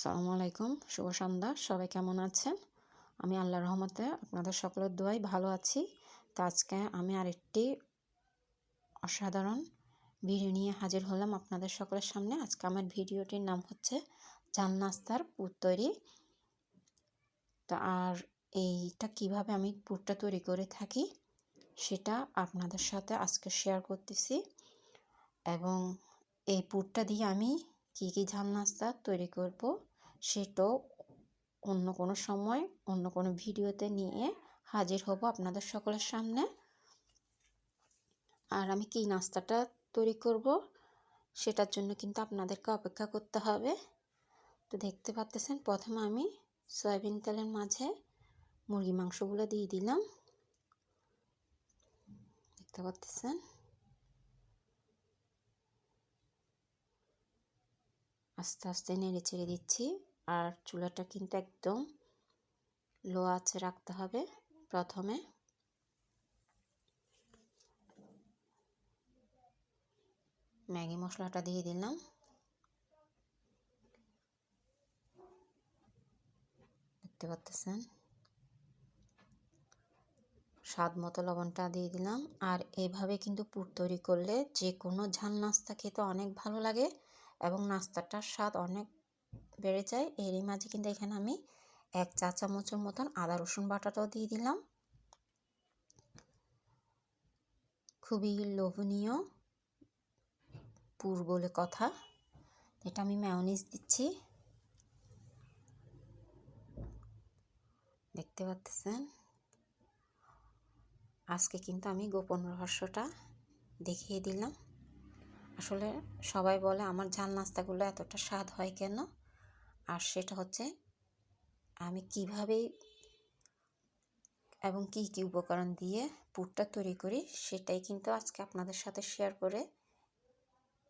সালামু আলাইকুম শুভ সন্ধ্যা, সবাই কেমন আছেন? আমি আল্লাহর রহমতে আপনাদের সকলের দোয়াই ভালো আছি। তো আজকে আমি আরেকটি অসাধারণ ভিডিও নিয়ে হাজির হলাম আপনাদের সকলের সামনে। আজকে আমার ভিডিওটির নাম হচ্ছে চাল নাস্তার পুর তৈরি। তো আর এইটা কীভাবে আমি পুরটা তৈরি করে থাকি সেটা আপনাদের সাথে আজকে শেয়ার করতেছি। এবং এই পুরটা দিয়ে আমি কী কী ঝাল নাস্তা তৈরি করব সেটাও অন্য কোনো সময়, অন্য কোনো ভিডিওতে নিয়ে হাজির হব আপনাদের সকলের সামনে। আর আমি কী নাস্তাটা তৈরি করব, সেটার জন্য কিন্তু আপনাদেরকে অপেক্ষা করতে হবে। তো দেখতে পাচ্তেছেন, প্রথমে আমি সয়াবিন তেলের মাঝে মুরগি মাংসগুলো দিয়ে দিলাম। দেখতে পাচ্তেছেন? আস্তে আস্তে নেড়ে চেড়ে দিচ্ছি। আর চুলাটা কিন্তু একদম লো আছে রাখতে হবে প্রথমে। ম্যাগি মশলাটা দিয়ে দিলাম। দেখতে পাচ্তেছেন স্বাদ মতো লবণটা দিয়ে দিলাম। আর এভাবে কিন্তু পুর তৈরি করলে যে কোনো ঝাল নাস্তা খেতে অনেক ভালো লাগে এবং নাস্তাটার স্বাদ অনেক বেড়ে যায়। এরই মাঝে কিন্তু এখানে আমি এক চা চামচের মতন আদা, রসুন বাটাটাও দিয়ে দিলাম। খুবই লোভনীয় পুর বলে কথা। এটা আমি ম্যাওনিজ দিচ্ছি। দেখতে পাচ্ছেন? আজকে কিন্তু আমি গোপন রহস্যটা দেখিয়ে দিলাম। আসলে সবাই বলে, আমার ঝাল নাস্তাগুলো এতটা স্বাদ হয় কেন? আর সেটা হচ্ছে আমি কীভাবে এবং কি কি উপকরণ দিয়ে পুরটা তৈরি করি সেটাই কিন্তু আজকে আপনাদের সাথে শেয়ার করে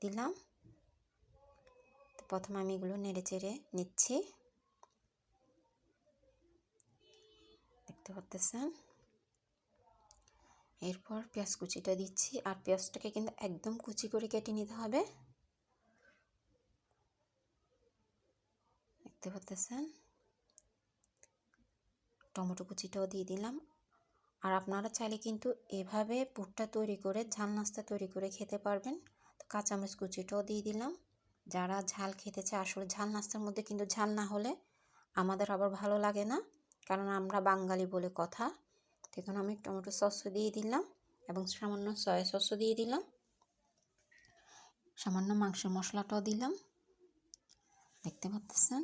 দিলাম। তো প্রথমে আমি এগুলো নেড়ে চেড়ে নিচ্ছি। দেখতে পাচ্ছেন? এরপর পেঁয়াজ কুচিটা দিচ্ছি আর পেঁয়াজটাকে কিন্তু একদম কুচি করে কেটে নিতে হবে। দেখতে পাচ্ছেন টমেটো কুচিটাও দিয়ে দিলাম। আর আপনারা চাইলে কিন্তু এভাবে পুরটা তৈরি করে, ঝাল নাস্তা তৈরি করে খেতে পারবেন। তো কাঁচামরিচ কুচিটাও দিয়ে দিলাম। যারা ঝাল খেতে চায়, আসলে ঝাল নাস্তার মধ্যে কিন্তু ঝাল না হলে আমাদের আবার ভালো লাগে না। কারণ আমরা বাঙালি বলে কথা। এখন আমি টমেটো সসও দিয়ে দিলাম এবং সামান্য সয়া সসও দিয়ে দিলাম। সামান্য মাংসের মশলাটাও দিলাম। দেখতে পাচ্ছেন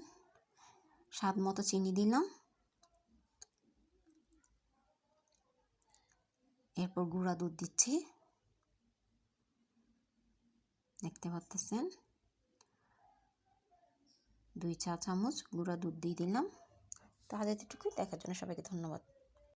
স্বাদ মতো চিনি দিলাম। এরপর গুঁড়া দুধ দিচ্ছি। দেখতে পাচ্ছেন? দুই চা চামচ গুঁড়া দুধ দিয়ে দিলাম। তাহলে এতটুকুই। দেখার জন্য সবাইকে ধন্যবাদ।